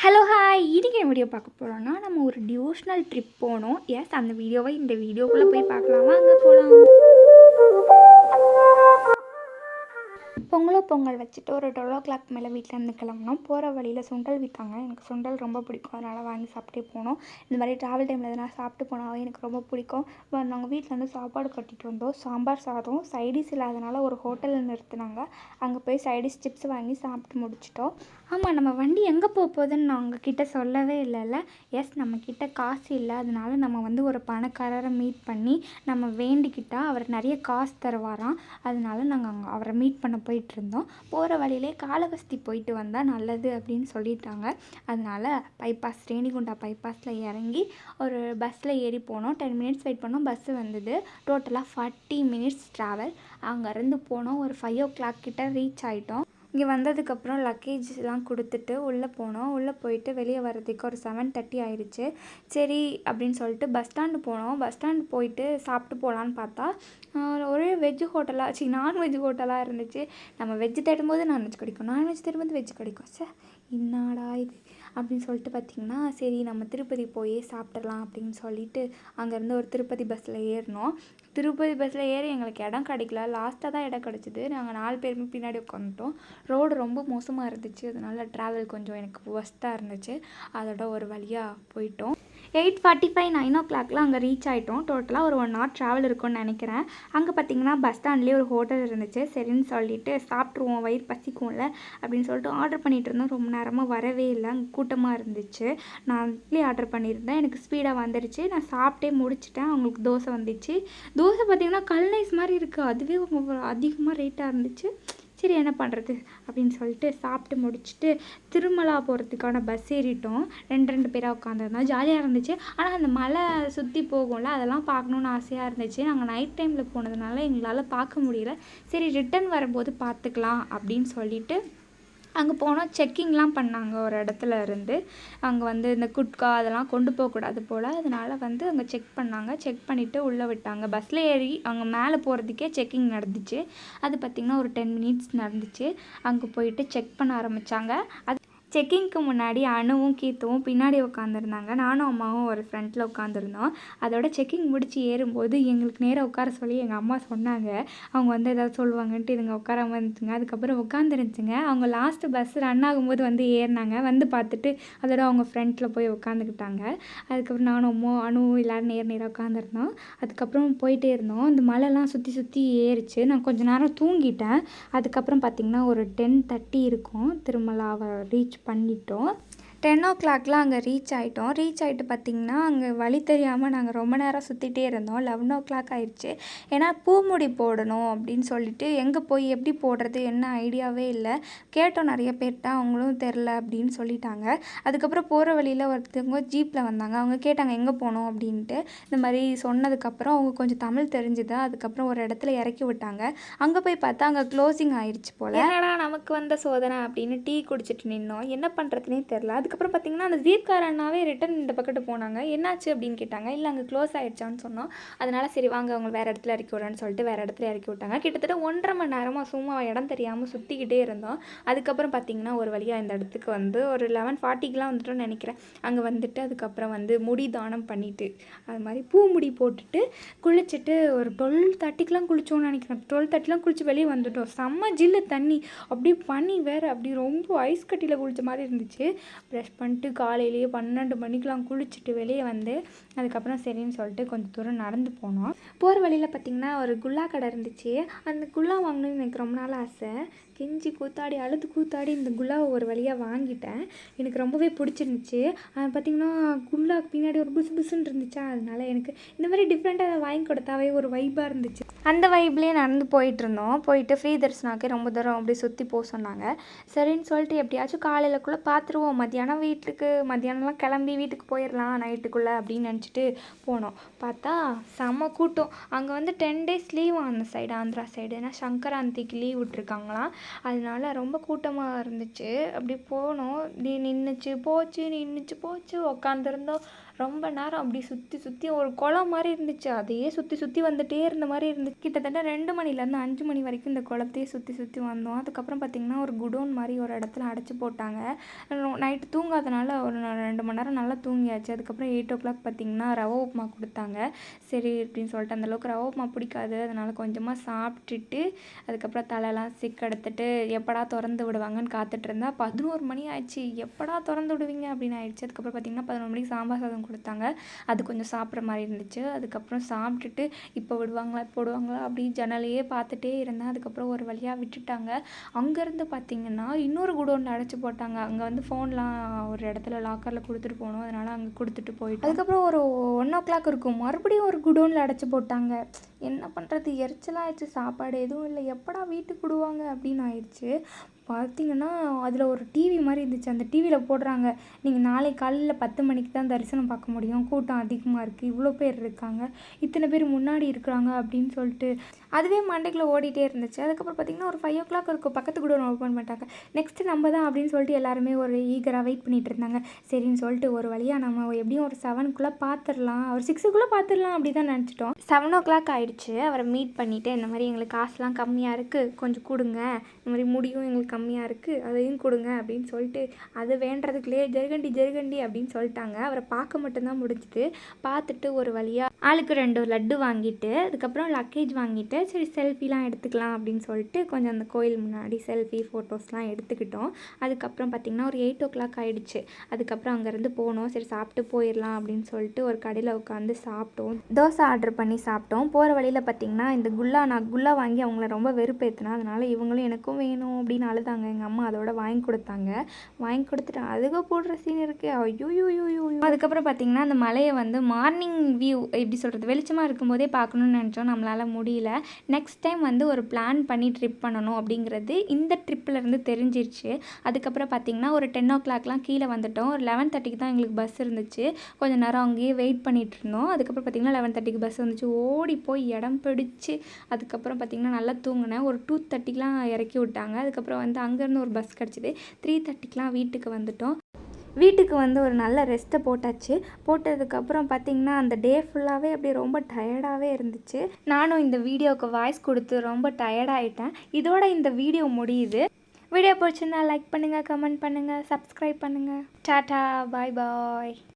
Hello hi இன்றைக்கி video பார்க்க போகிறோன்னா நம்ம ஒரு டிவோஷனல் ட்ரிப் போனோம் எஸ் அந்த வீடியோவை இந்த வீடியோக்குள்ளே போய் பார்க்கலாமா. அங்கே போகலாம் பொங்கலோ பொங்கல் வச்சுட்டு ஒரு டுவெல் ஓ கிளாக் மேலே வீட்டிலேருந்து கிளம்புனோம். போகிற வழியில் சுண்டல் விற்றாங்க எனக்கு சுண்டல் ரொம்ப பிடிக்கும். அதனால் வாங்கி சாப்பிட்டே போனோம். இந்த மாதிரி ட்ராவல் டைமில் எதனா சாப்பிட்டு போனாவே எனக்கு ரொம்ப பிடிக்கும். பட் நாங்கள் வீட்டிலேருந்து சாப்பாடு கட்டிட்டு வந்தோம். சாம்பார் சாதம் சைடிஸ் இல்லாதனால ஒரு ஹோட்டலில் நிறுத்துனாங்க. அங்கே போய் சைடிஸ் சிப்ஸ் வாங்கி சாப்பிட்டு முடிச்சிட்டோம். ஆமாம் நம்ம வண்டி எங்கே போக போகுதுன்னு நான் உங்ககிட்ட சொல்லவே இல்லைல்ல. எஸ் நம்மக்கிட்ட காசு இல்லை. அதனால நம்ம வந்து ஒரு பணக்காரரை மீட் பண்ணி நம்ம வேண்டிக்கிட்டால் அவர் நிறைய காசு தருவாராம். அதனால நாங்கள் அங்கே அவரை மீட் பண்ண போயிட்டுருந்தோம். போகிற வழியிலே காலகஸ்தி போயிட்டு வந்தால் நல்லது அப்படின்னு சொல்லிட்டாங்க. அதனால பைபாஸ் ரேணிகுண்டா பைபாஸில் இறங்கி ஒரு பஸ்ஸில் ஏறி போனோம். டென் மினிட்ஸ் வெயிட் பண்ணோம். பஸ்ஸு வந்தது. டோட்டலாக ஃபார்ட்டி மினிட்ஸ் ட்ராவல் அங்கேருந்து போனோம். ஒரு ஃபைவ் ஓ கிளாக் கிட்ட ரீச் ஆகிட்டோம் இங்கே வந்ததுக்கப்புறம் லக்கேஜ்லாம் கொடுத்துட்டு உள்ளே போனோம். உள்ளே போயிட்டு வெளியே வர்றதுக்கு ஒரு செவன் தேர்ட்டி ஆயிடுச்சு சரி அப்படின்னு சொல்லிட்டு பஸ் ஸ்டாண்டு போனோம். பஸ் ஸ்டாண்டு போயிட்டு சாப்பிட்டு போகலான்னு பார்த்தா ஒரே வெஜ்ஜு ஹோட்டலாக சரி நான்வெஜ் ஹோட்டலாக இருந்துச்சு. நம்ம வெஜ்ஜு தேடும்போது நான்வெஜ் கிடைக்கும். நான்வெஜ் தேடும்போது வெஜ் கிடைக்கும். சார் என்னடா இது? அப்படின்னு சொல்லிட்டு பார்த்தீங்கன்னா சரி நம்ம திருப்பதி போய் சாப்பிட்றலாம் அப்படின்னு சொல்லிட்டு அங்கேருந்து ஒரு திருப்பதி பஸ்ஸில் ஏறினோம். திருப்பதி பஸ்ஸில் ஏறி எங்களுக்கு இடம் கிடைக்கல. லாஸ்ட்டாக தான் இடம் கிடச்சிது. நாங்கள் நாலு பேருமே பின்னாடி உட்காந்துட்டோம் ரோடு ரொம்ப மோசமாக இருந்துச்சு. அதனால ட்ராவல் கொஞ்சம் எனக்கு ஒஸ்ட்டாக இருந்துச்சு. அதோட ஒரு வழியாக போயிட்டோம். எயிட் ஃபார்ட்டி ஃபைவ் நைன் ஓ கிளாக்லாம் அங்கே ரீச் ஆகிட்டோம் டோட்டலாக ஒரு ஒன் ஹவர் ட்ராவல் இருக்கும்னு நினைக்கிறேன். அங்கே பார்த்தீங்கன்னா பஸ் ஸ்டாண்ட்லேயே ஒரு ஹோட்டல் இருந்துச்சு. சரின்னு சொல்லிட்டு சாப்பிட்ருவோம் வயிறு பசிக்கும்ல அப்படின்னு சொல்லிட்டு ஆர்டர் பண்ணிட்டு இருந்தோம். ரொம்ப நேரமாக வரவே இல்லை. அங்கே கூட்டமாக இருந்துச்சு. நான் இட்லி ஆர்டர் பண்ணியிருந்தேன். எனக்கு ஸ்பீடாக வந்துருச்சு. நான் சாப்பிட்டே முடிச்சிட்டேன். அவங்களுக்கு தோசை வந்துச்சு. தோசை பார்த்தீங்கன்னா கல்நைஸ் மாதிரி இருக்குது அதுவே அதிகமாக ரேட்டாக இருந்துச்சு. சரி என்ன பண்ணுறது அப்படின்னு சொல்லிட்டு சாப்பிட்டு முடிச்சுட்டு திருமலா போகிறதுக்கான பஸ் ஏறிட்டோம். ரெண்டு ரெண்டு பேராக உட்காந்துருந்தோம் ஜாலியாக இருந்துச்சு. ஆனால் அந்த மலை சுற்றி போகும்ல அதெல்லாம் பார்க்கணுன்னு ஆசையாக இருந்துச்சு. நாங்கள் நைட் டைமில் போனதுனால எங்களால் பார்க்க முடியல. சரி ரிட்டன் வரும்போது பார்த்துக்கலாம் அப்படின்னு சொல்லிட்டு அங்கே போனால் செக்கிங்லாம் பண்ணாங்க ஒரு இடத்துல இருந்து. அங்கே வந்து இந்த குட்கா அதெல்லாம் கொண்டு போகக்கூடாது போல். அதனால வந்து அங்கே செக் பண்ணாங்க. செக் பண்ணிவிட்டு உள்ளே விட்டாங்க. பஸ்ஸில் ஏறி அங்கே மேலே போகிறதுக்கே செக்கிங் நடந்துச்சு. அது பார்த்திங்கன்னா ஒரு டென் மினிட்ஸ் நடந்துச்சு. அங்கே போயிட்டு செக் பண்ண ஆரம்பித்தாங்க அது செக்கிங்க்கு முன்னாடி அணுவும் கீத்துவும் பின்னாடி உட்காந்துருந்தாங்க நானும் அம்மாவும் ஒரு ஃப்ரண்ட்டில் உட்காந்துருந்தோம் அதோட செக்கிங் முடித்து ஏறும்போது எங்களுக்கு நேராக உட்கார சொல்லி எங்கள் அம்மா சொன்னாங்க. அவங்க வந்து ஏதாவது சொல்லுவாங்கன்ட்டு இதுங்க உட்காராம இருந்துச்சுங்க. அதுக்கப்புறம் உட்காந்துருந்துச்சுங்க அவங்க லாஸ்ட்டு பஸ் ரன் ஆகும்போது வந்து ஏறினாங்க. வந்து பார்த்துட்டு அதோட அவங்க ஃப்ரண்ட்டில் போய் உட்காந்துக்கிட்டாங்க அதுக்கப்புறம் நானும் அம்மா அணு எல்லோரும் நேர் நேராக உட்காந்துருந்தோம் அதுக்கப்புறம் போயிட்டே இருந்தோம். அந்த மலைலாம் சுற்றி சுற்றி ஏறிச்சு. நான் கொஞ்சம் நேரம் தூங்கிட்டேன். அதுக்கப்புறம் பார்த்திங்கன்னா ஒரு டென் தேர்ட்டி இருக்கும். திருமலாவை ரீச் பண்ணிட்டோம். டென் ஓ கிளாக்லாம் அங்கே ரீச் ஆகிட்டோம் ரீச் ஆகிட்டு பார்த்திங்கன்னா அங்கே வழி தெரியாமல் நாங்கள் ரொம்ப நேரம் சுற்றிட்டே இருந்தோம். லெவன் ஓ கிளாக் ஆயிடுச்சு ஏன்னா பூமுடி போடணும் அப்படின்னு சொல்லிட்டு எங்கே போய் எப்படி போடுறது என்ன ஐடியாவே இல்லை. கேட்டோம் நிறைய பேர்கிட்ட அவங்களும் தெரில அப்படின்னு சொல்லிட்டாங்க. அதுக்கப்புறம் போகிற வழியில் ஒருத்தவங்க ஜீப்பில் வந்தாங்க. அவங்க கேட்டாங்க எங்கே போகணும்? அப்படின்ட்டு. இந்த மாதிரி சொன்னதுக்கப்புறம் அவங்க கொஞ்சம் தமிழ் தெரிஞ்சுது. அதுக்கப்புறம் ஒரு இடத்துல இறக்கி விட்டாங்க. அங்கே போய் பார்த்தா அங்கே க்ளோசிங் ஆயிடுச்சு போல். ஏன்னா நமக்கு வந்த சோதனை அப்படின்னு டீ குடிச்சிட்டு நின்னோம். என்ன பண்ணுறதுனே தெரில அதுக்கப்புறம் பார்த்தீங்கன்னா அந்த ஜீப்கார அண்ணாவே ரிட்டன் இந்த பக்கத்து போனாங்க. என்னாச்சு அப்படின்னு கேட்டாங்க. இல்லை அங்கே க்ளோஸ் ஆயிடுச்சான்னு சொன்னோம். அதனால சரி வாங்க அவங்க வேறு இடத்துல இறக்கி விட்றேன்னு சொல்லிட்டு வேறு இடத்துல இறக்கி விட்டாங்க. கிட்டத்தட்ட ஒன்றரை மணி நேரமாக சும்மா இடம் தெரியாமல் சுற்றிக்கிட்டே இருந்தோம். அதுக்கப்புறம் பார்த்தீங்கன்னா ஒரு வழியாக இந்த இடத்துக்கு வந்து ஒரு லெவன் ஃபார்ட்டிக்கெலாம் வந்துட்டோம்னு நினைக்கிறேன். அங்கே வந்துட்டு அதுக்கப்புறம் வந்து முடி தானம் பண்ணிட்டு அது மாதிரி பூ முடி போட்டுட்டு குளிச்சுட்டு ஒரு டுவெல் தேர்ட்டிக்கெலாம் குளிச்சோன்னு நினைக்கிறேன். டுவெல் தேர்ட்டிலாம் குளிச்சு வெளியே வந்துட்டோம். செம்ம ஜில்லு தண்ணி. அப்படியே பனி வேறு. அப்படி ரொம்ப ஐஸ் கட்டியில் குளித்த மாதிரி இருந்துச்சு. ப்ரெஷ் பண்ணிட்டு காலையிலேயே பன்னெண்டு மணிக்கெலாம் குளிச்சுட்டு வெளியே வந்து அதுக்கப்புறம் சரின்னு சொல்லிட்டு கொஞ்சம் தூரம் நடந்து போனோம். போகிற வழியில் பார்த்திங்கன்னா ஒரு குல்லா கடை இருந்துச்சு. அந்த குல்லா வாங்கணும்னு எனக்கு ரொம்ப நாள் ஆசை. கெஞ்சி கூத்தாடி அழுது கூத்தாடி இந்த குல்லாவை ஒரு வழியாக வாங்கிட்டேன். எனக்கு ரொம்பவே பிடிச்சிருந்துச்சு. பார்த்திங்கன்னா குல்லாக்கு பின்னாடி ஒரு புசு புசுன்னு இருந்துச்சா? அதனால எனக்கு இந்த மாதிரி டிஃப்ரெண்ட்டாக அதை வாங்கி கொடுத்தாவே ஒரு வைப்பாக இருந்துச்சு. அந்த வைப்லேயே நடந்து போயிட்டு இருந்தோம். போயிட்டு ஃப்ரீ தரிசனாக்கே ரொம்ப தூரம் அப்படியே சுற்றி போக சொன்னாங்க. சரின்னு சொல்லிட்டு எப்படியாச்சும் காலையிலக்குள்ளே பார்த்துருவோம் மத்தியானம் வீட்டுக்கு மத்தியானம்லாம் கிளம்பி வீட்டுக்கு போயிடலாம் நைட்டுக்குள்ளே அப்படின்னு நினச்சிட்டு போனோம். பார்த்தா செம்ம கூட்டம். அங்கே வந்து டென் டேஸ் லீவ் அந்த சைடு ஆந்திரா சைடு ஏன்னா சங்கராந்திக்கு லீவ் விட்ருக்காங்களாம் அதனால ரொம்ப கூட்டமாக இருந்துச்சு. அப்படி போனோம். நீ நின்றுச்சு போச்சு நின்றுச்சு போச்சு. உக்காந்துருந்தோம். ரொம்ப நேரம் அப்படி சுற்றி சுற்றி ஒரு குளம் மாதிரி இருந்துச்சு. அதையே சுற்றி சுற்றி வந்துட்டே இருந்த மாதிரி இருந்துச்சு. கிட்டத்தட்ட ரெண்டு மணிலேருந்து அஞ்சு மணி வரைக்கும் இந்த குளத்தையே சுற்றி சுற்றி வந்தோம். அதுக்கப்புறம் பார்த்திங்கன்னா ஒரு குடோன் மாதிரி ஒரு இடத்துல அடைச்சி போட்டாங்க. நைட்டு தூங்காதனால ஒரு ரெண்டு மணி நேரம் நல்லா தூங்கியாச்சு. அதுக்கப்புறம் எயிட் ஓ கிளாக் பார்த்திங்கன்னா ரவ உப்புமா கொடுத்தாங்க. சரி அப்படின்னு சொல்லிட்டு அந்தளவுக்கு ரவ உப்புமா பிடிக்காது. அதனால் கொஞ்சமாக சாப்பிட்டுட்டு அதுக்கப்புறம் தலைலாம் சிக்கெடுத்துட்டு எப்படா திறந்து விடுவாங்கன்னு காத்துட்டு இருந்தா பதினோரு மணி ஆயிடுச்சு. எப்படா திறந்து விடுவீங்க அப்படின்னு ஆயிடுச்சு. அதுக்கப்புறம் பார்த்திங்கன்னா பதினோரு மணிக்கு சாம்பார் சாதம் கொடுத்தாங்க. அது கொஞ்சம் சாப்பிட்ற மாதிரி இருந்துச்சு. அதுக்கப்புறம் சாப்பிட்டுட்டு இப்போ விடுவாங்களா போடுவாங்களா அப்படி ஜன்னலையே பார்த்துட்டே இருந்தேன். அதுக்கப்புறம் ஒரு வழியாக விட்டுட்டாங்க. அங்கேருந்து பார்த்தீங்கன்னா இன்னொரு குடோனில் அடைச்சி போட்டாங்க. அங்கே வந்து ஃபோன்லாம் ஒரு இடத்துல லாக்கரில் கொடுத்துட்டு போகணும் அதனால் அங்கே கொடுத்துட்டு போயிட்டு அதுக்கப்புறம் ஒரு ஒன் ஓ கிளாக் இருக்கும். மறுபடியும் ஒரு குடோனில் அடைச்சி போட்டாங்க. என்ன பண்ணுறது எரிச்சலாகிடுச்சு சாப்பாடு எதுவும் இல்லை. எப்படா வீட்டுக்கு விடுவாங்க? அப்படின்னு ஆயிடுச்சு. பார்த்தீங்கன்னா அதில் ஒரு டிவி மாதிரி இருந்துச்சு. அந்த டிவியில் போடுறாங்க. நீங்கள் நாளை காலையில் பத்து மணிக்கு தான் தரிசனம் பார்க்க முடியும். கூட்டம் அதிகமாக இருக்குது இவ்வளோ பேர் இருக்காங்க. இத்தனை பேர் முன்னாடி இருக்கிறாங்க அப்படின்னு சொல்லிட்டு அதுவே மண்டைக்குள்ளே ஓடிட்டே இருந்துச்சு. அதுக்கப்புறம் பார்த்தீங்கன்னா ஒரு ஃபைவ் ஓ கிளாக் இருக்கும். பக்கத்து கூட ஓப்பன் பண்ணிட்டாங்க நெக்ஸ்ட்டு நம்ம தான் அப்படின்னு சொல்லிட்டு எல்லாருமே ஒரு ஈகராக வெயிட் பண்ணிட்டு இருந்தாங்க. சரின்னு சொல்லிட்டு ஒரு வழியாக நம்ம எப்படியும் ஒரு செவனுக்குள்ளே பார்த்துடலாம் ஒரு சிக்ஸுக்குள்ளே பார்த்துடலாம் அப்படி தான் நினச்சிட்டோம். செவன் ஓ கிளாக் ஆகிடுச்சு அவரை மீட் பண்ணிவிட்டு இந்த மாதிரி எங்களுக்கு காசுலாம் கம்மியாக இருக்குது கொஞ்சம் கொடுங்க. இந்த மாதிரி முடியும் எங்களுக்கு கம்மியாக இருக்குது அதையும் கொடுங்க அப்படின்னு சொல்லிட்டு அது வேண்டதுக்குள்ளேயே ஜெருகண்டி ஜெருகண்டி அப்படின்னு சொல்லிட்டாங்க. அவரை பார்க்க மட்டும்தான் முடிஞ்சுது. பார்த்துட்டு ஒரு வழியாக ஆளுக்கு ரெண்டு லட்டு வாங்கிட்டு அதுக்கப்புறம் லக்கேஜ் வாங்கிட்டு சரி செல்ஃபிலாம் எடுத்துக்கலாம் அப்படின்னு சொல்லிட்டு கொஞ்சம் அந்த கோயில் முன்னாடி செல்ஃபி ஃபோட்டோஸ்லாம் எடுத்துக்கிட்டோம். அதுக்கப்புறம் பார்த்திங்கன்னா ஒரு எயிட் ஓ கிளாக் ஆகிடுச்சு அதுக்கப்புறம் அங்கேருந்து போனோம். சரி சாப்பிட்டு போயிடலாம் அப்படின்னு சொல்லிட்டு ஒரு கடையில் உட்காந்து சாப்பிட்டோம். தோசை ஆர்டர் பண்ணி சாப்பிட்டோம். போகிற வழியில் பார்த்திங்கன்னா இந்த குல்லா நான் குல்லா வாங்கி அவங்கள ரொம்ப வெறுப்பேற்றினேன் அதனால் இவங்களும் எனக்கும் வேணும் அப்படின்னு அழுதாங்க. எங்கள் அம்மா அதோட வாங்கி கொடுத்தாங்க. வாங்கி கொடுத்துட்டு அதுக்கு போடுற சீன் இருக்குது ஐயோயோயோயோ அதுக்கப்புறம் பார்த்திங்கன்னா அந்த மலையை வந்து மார்னிங் வியூ எப்படி சொல்கிறது வெளிச்சமாக இருக்கும்போதே பார்க்கணுன்னு நினச்சோம். நம்மளால் முடியல. நெக்ஸ்ட் டைம் வந்து ஒரு பிளான் பண்ணி ட்ரிப் பண்ணணும் அப்படிங்கிறது இந்த ட்ரிப்பில் இருந்து தெரிஞ்சிருச்சு. அதுக்கப்புறம் பார்த்திங்கன்னா ஒரு டென் ஓ கிளாக்லாம் கீழே வந்துட்டோம். ஒரு லெவன் தேர்ட்டிக்கு தான் எங்களுக்கு பஸ் இருந்துச்சு. கொஞ்ச நேரம் அங்கேயே வெயிட் பண்ணிகிட்டு இருந்தோம். அதுக்கப்புறம் பார்த்திங்கன்னா லெவன் தேர்ட்டிக்கு பஸ் வந்துச்சு. ஓடி போய் இடம் பிடிச்சி அதுக்கப்புறம் பார்த்திங்கன்னா நல்லா தூங்கினேன். ஒரு டூ தேர்ட்டிக்கெலாம் இறக்கி விட்டாங்க. அதுக்கப்புறம் வந்து அங்கேருந்து ஒரு பஸ் கிடச்சிது. த்ரீ தேர்ட்டிக்கெலாம் வீட்டுக்கு வந்துட்டோம். வீட்டுக்கு வந்து ஒரு நல்ல ரெஸ்ட்டை போட்டாச்சு. போட்டதுக்கப்புறம் பார்த்திங்கன்னா அந்த டே ஃபுல்லாகவே அப்படியே ரொம்ப டயர்டாகவே இருந்துச்சு. நானும் இந்த வீடியோவுக்கு வாய்ஸ் கொடுத்து ரொம்ப டயர்டாகிட்டேன் இதோட இந்த வீடியோ முடியுது. வீடியோ பிடிச்சிருந்தா லைக் பண்ணுங்கள் கமெண்ட் பண்ணுங்கள் சப்ஸ்கிரைப் பண்ணுங்கள் டாட்டா பாய் பாய்